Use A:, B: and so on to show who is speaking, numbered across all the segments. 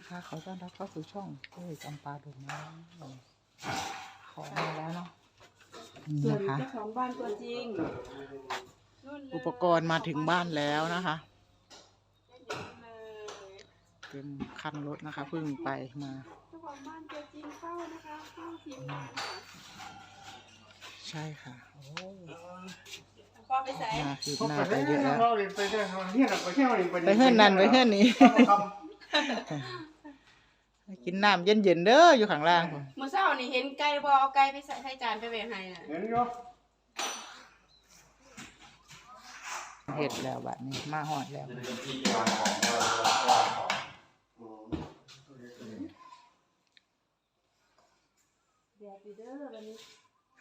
A: นะคะขอต้อนรับเข้าสู่ช่องเอ้ยจำปาดงนะของมาแล้วเนาะนี่
B: ส่วน
A: นะคะ
B: เจ้าของบ้านตัวจริงนู่นเลย
A: อุปกรณ์มาถึงบ้านแล้วนะคะ
B: เลย
A: เต็มคันรถนะคะ เพิ่งไปมา
B: เจ้าของบ้านตัวจริงเข้านะคะเข้าทีมงานค่ะ
A: ใช่ค่ะโอ้
B: พ่อไปใส่
A: มาคืบหน้าไปเยอะแล้ว
C: ไปเที่ยวเที่ยวไปเที่ยว
A: ไปเฮือนนั่นไปเฮือนนี้ กินน้ำเย็นๆเด้ออยู่ข้างล่างพุ่น
B: เมื่อเช้านี่เห็นไก่บอเอาไก่ไปใส่ใส่จานไปแบ่งให้น่ะ
C: เห็นอยู่
A: เห็ดแล้วบัดนี้มาหอดแล้ว
B: เดี๋ยวไปเด้อวันนี้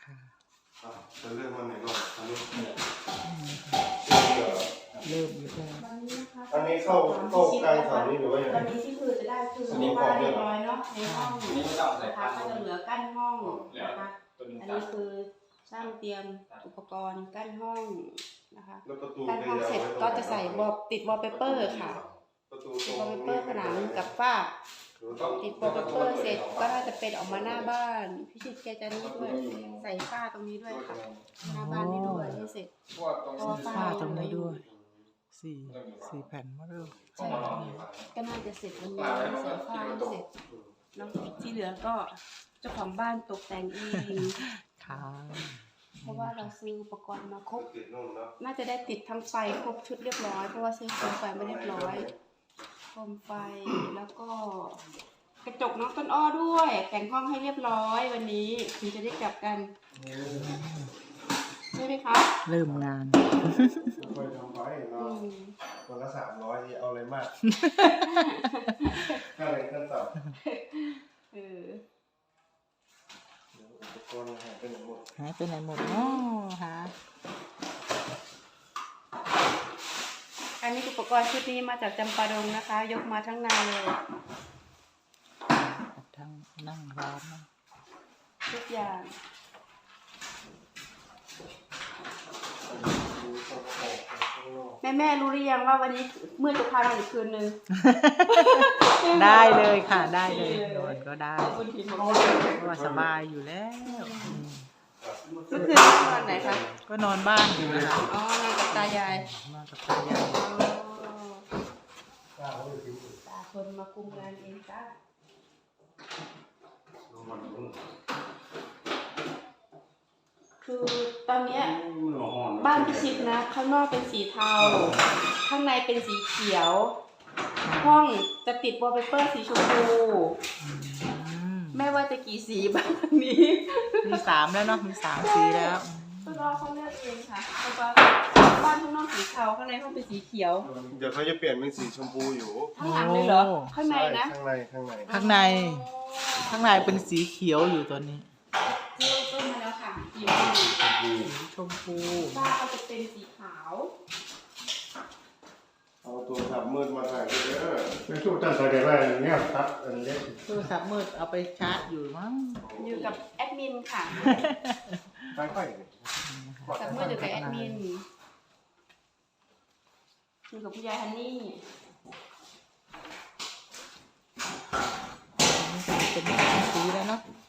A: ค่ะ
C: จะเรื่องวันไหนก่อนอันนี้
A: เริ่มอยู่แล้ว
B: วันนี้นะคะ
C: อันนี้เข้าเข้ากลางสายนี้หรือว่ายังไง
B: วันนี้ที่คือจะได้คือบ้านเรียบร้อยเนาะในห้อง
D: อันนี้ไม่ต้องใส่
B: นะคะ
D: ผ้า
B: ก็จะเหลือกั้นห้องนะคะ
D: ตัวนี้
B: อัน
D: ตั
B: นี้
D: ด
B: คือช่างเตรียมอุปกรณ์กั้นห้องนะคะ
C: แล้วประตู
B: กั้นห้องเสร็จก็จะใส่วอลติดวอลเปเปอร์ค่ะ
C: ประตู
B: ติด
C: ตร
B: วอล
C: ง
B: เปเปอร์ผนังกับฝ้า
C: หรือต้อง
B: ติดวอลเปเปอร์เสร็จก็น่าจะเป็นออกมาหน้าบ้านพี่ชิดแกจะนี่ด้วยใส่ฝ้าตรงนี้ด้วยค่ะหน้าบ้านนี้ด้วยให้เสร็จ
D: พวกตรง
B: อ๋อ
D: นี้
A: ผ้าตรงนี้ด้วย สี่สี่แผ่นมาเร็ว
B: ใช่ก็น่าจะเสร็จวันนี้ใส่ฝ้าให้เสร็จแล้วที่เหลือก็เจ้าของบ้านตกแต่งเอง
A: ค่ะ
B: เพราะว่าเราซื้ออุปกรณ์มาครบ
C: ติดนู่นแล้ว
B: น่าจะได้ติดทั้งไฟครบชุดเรียบร้อย เพราะว่าซื้อโคมไฟไม่เรียบร้อยโคมไฟแล้วก็กระจกน้องต้นอ้อด้วย แต่งห้องให้เรียบร้อยวันนี้ถึงจะได้กลับกัน ใช่ไหมคะ
A: เริ่มงาน
C: ค่อยทำไป
B: อื
C: เนาะ
B: ม
C: วันละสามร้อยเอาอะไรมากค่าแรงขั้นต่ำ
B: เออ
C: เดี๋ยวอุปกรณ์หายไปไหนหมด
A: หายไปไหนหมดเนาะฮะ
B: อันนี้อุปกรณ์ชุดนี้มาจากจำปาดงนะคะ ยกมาทั้งนาเลย
A: ทั้งนั่งร้านนะ
B: ทุกอย่าง แม่แม่ๆรู้หรือยังว่าวันนี้มืดจะพานอนอีกคืนนึง
A: ได้เลยค่ะได้เลยนอนก็ได้
B: ขอบคุณทีมงาน
A: เพราะว่าสบายอยู่แล้วอืม
B: เมื่อคืนนอนไหนคะ
A: ก็นอนบ้านอยู่นะคะ
B: อ๋อนอนกับตายาย
A: นอนกับตายาย
B: อ๋อตาคนมาคุมงานเองจ้า คือตอนเนี้ยบ้านพิชิตนะข้างนอกเป็นสีเทา ข้างในเป็นสีเขียว ห้องจะติดวอลเปเปอร์สีชมพู
A: อืม
B: ไม่ว่าจะกี่สีบ้านนี้
A: มีสามแล้วเนาะมีสามสีแล้ว
B: ก็รอเขาเลือกเองค่ะเพราะว่าบ้านข้างนอกสีเทาข้างในห้องเป็นสีเขียว
C: เดี๋ยวเขาจะเปลี่ยนเป็นสีชมพูอยู่
B: ข้างหลังเลยเหรอข้างในนะ
C: ข้างในข้างใน
A: ข้างในข้างในเป็นสีเขียวอยู่ตัวนี้
B: เลือกต้นมาแล้วค่ะสี
A: สีชมพู
B: บ้านก็จะเป็นสีขาว
C: เอาตัวสับมืดมาถ่ายไปเด้อ
E: ไม่สู้ตั้งแต่เด็กว่าเนี่ยครับอันเล็ก
A: โทรศัพท์มืดเอาไปชาร์จอยู่มั้ง
B: อยู่กับแอดมินค่ะ
C: ค่อยๆ
B: กับมืออยู่กับแอดมินอยู่กับคุณยายฮันนี่
A: อันนี้ก็เป็นสามสีแล้วเนาะ
B: ค่ะ
A: อั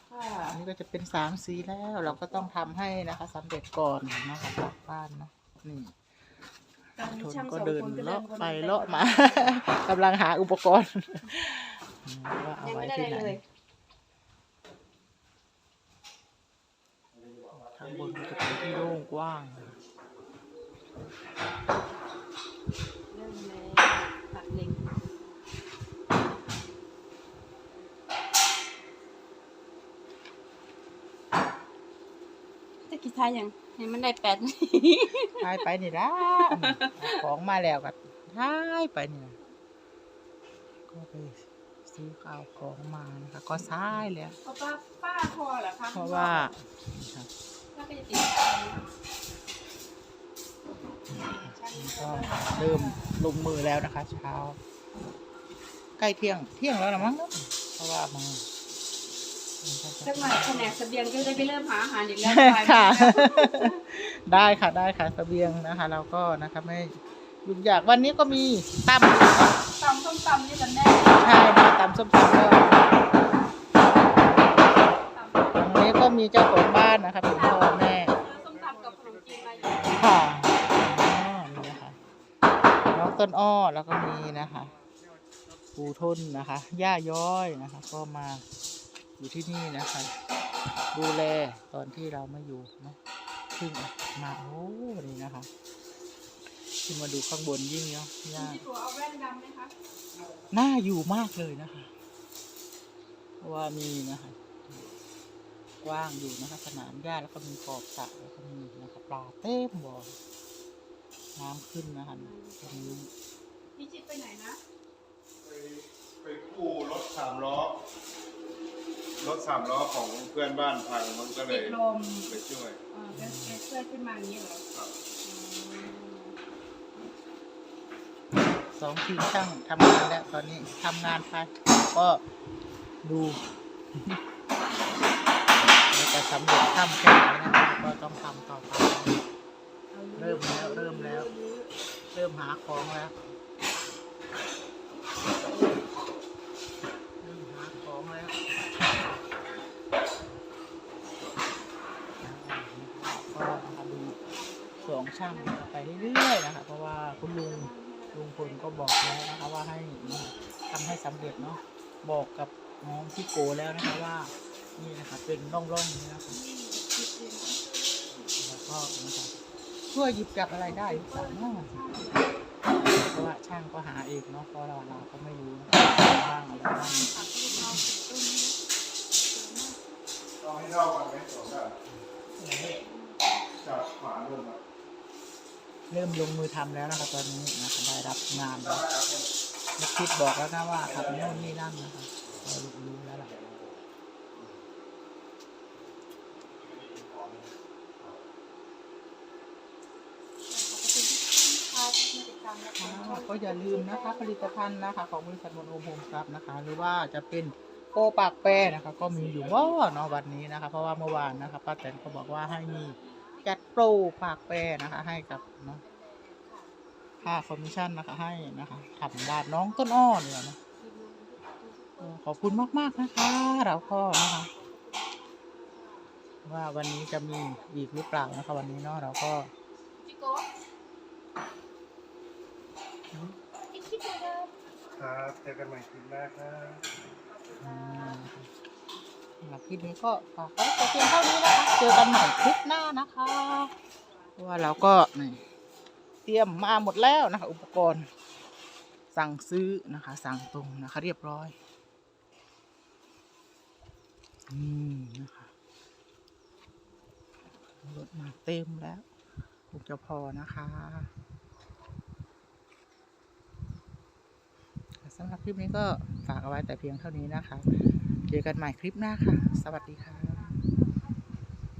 A: นนี้ก็จะเป็นสามสีแล้ว เราก็ต้องทำให้นะคะสำเร็จก่อนนะคะกลับบ้านเนาะนี่
B: ตอนนี้
A: ทนก็เดินเลาะไปเลาะมากำลังหาอุปกรณ์ว่าเอาไว้
B: ไม่ได้
A: ที่
B: ไห
A: น
B: เลย
A: ข้างบนก็จะเป็นที่โล่งกว้าง
B: เริ่มเลยตัดเหล็กจะกี่ ท้ายยังเห็นมันได้แปดนาที
A: ท้ายไปนี่ละเอาของมาแล้วก็ท้ายไปนี่ล่ะก็ไปซื้อข้าวของมานะคะ ก็ซ้ายแล้ว
B: เพราะว่าป้าพอเหรอคะ
A: เพราะว่า
B: ป้าก็จะติดช่าง
A: ก็เริ่มลงมือแล้วนะคะ เช้า ใกล้เที่ยงเที่ยงแล้วนะมั้งเนอะเพราะว่ามันมันก็
B: สักหน่อยแผนกเสบียงก็จะได้ไปเริ่มหาอาหารอีกแล้ว
A: ค่ะ ได้ค่ะได้ค่ะเสบียงนะคะ เราก็นะคะไม่ยุ่งยากวันนี้ก็มีตั้ม
B: ตำส้มส้มตำนี่กันแน่
A: ใช่มาตำส้มตำก็
B: ตำ
A: ตรงนี้ก็มีเจ้าของบ้านนะคะเป็นพ่อแม่
B: ส้มตำกับขนมจีนมาอยู่
A: ค่ะอ๋อนี่นะคะน้องต้นอ้อแล้วก็มีนะคะปู่ทนนะคะย่าย้อยนะคะ ก็มา อยู่ที่นี่นะคะดูแลตอนที่เราไม่อยู่เนาะซึ่งมาโอ้นี่นะคะขึ้นมาดูข้างบนยิ่งเนาะย่า
B: ที่ตัวเอาแว่นดำไหมคะ
A: น่าอยู่มากเลยนะคะเพราะว่ามีนะคะ กว้างอยู่นะคะ สนามหญ้าแล้วก็มีขอบสระแล้วก็มีนะคะปลาเต็มบ่อน้ำขึ้นนะคะตรงนี้
B: พี่จิตไปไหนนะ
C: ไปไปกู้รถสามล้อ รถสามล้อของเพื่อนบ้านพังมันก็เล
B: ติ
C: ย
B: ดลม
C: ไปช่วย
B: เออก็แกช่วยขึ้นมาอย่างนี้เหรอ
C: ครับ
A: สองทีมช่างทำงานแล้วตอนนี้ทำงานไปก็ดูแล้วจะสำเร็จทำแค่ไหนนะคะก็ต้องทำต่อไปเริ่มแล้วเริ่มแล้ว เริ่มหาของแล้วเริ่มหาของแล้วก็นะคะดูสอง ช่างไปเรื่อยๆนะคะ เพราะว่าคุณลุงลุงพลก็บอกแล้วนะคะว่าให้ทำให้สำเร็จเนาะบอกกับน้องที่โกแล้วนะคะว่านี่นะคะเป็นร่องๆนี้นะคะแล้วก็นะคะช่วยหยิบจับอะไรได้หรือเปล่าเนาะเพราะว่าช่างก็หาเองเนาะเพราะเราเราก็ไม่รู้นะบ้างอะไรบ้าง
C: ต้องให้เท่ากันไหมสองด้านจับขวาลงมา
A: เริ่มลงมือทำแล้วนะคะตอนนี้นะคะได้รับงานแล้วนักคิดบอกแล้วนะว่าทำโน่นนี่นั่นนะคะเรารู้แล้วล่ะอ่าก็อย่าลืมนะคะผลิตภัณฑ์นะคะของบริษัทมนโอมโฮมครับนะคะหรือว่าจะเป็นโปรปากแปรนะคะก็มีอยู่ว่าเนาะวันนี้นะคะเพราะว่าเมื่อวานนะคะป้าแตนก็บอกว่าให้มี จัดโปรปากแปรนะคะ ให้กับเนาะค่าคอมมิชชั่นนะคะให้นะคะทำบ้านน้องต้นอ้อเนี่ยนะเออขอบคุณมากๆนะคะ เราก็นะคะว่าวันนี้จะมีอีกหรือเปล่านะคะวันนี้เนาะเราก็
B: จิโก้อีกคิดเดิม
C: ครับเจอกันใหม่คลิปหน้าครับ
A: อืมสำหรับคลิปนี้ก็ฝากไว้แต่เพียงเท่านี้นะคะ เจอกันใหม่คลิปหน้านะคะว่าเราก็เตรียมมาหมดแล้วนะคะ อุปกรณ์ สั่งซื้อนะคะ สั่งตรงนะคะ เรียบร้อยอืมนะคะรถมาเต็มแล้วคงจะพอนะคะสำหรับคลิปนี้ก็ฝากเอาไว้แต่เพียงเท่านี้นะคะ เจอกันใหม่คลิปหน้าค่ะ สวัสดีค่ะ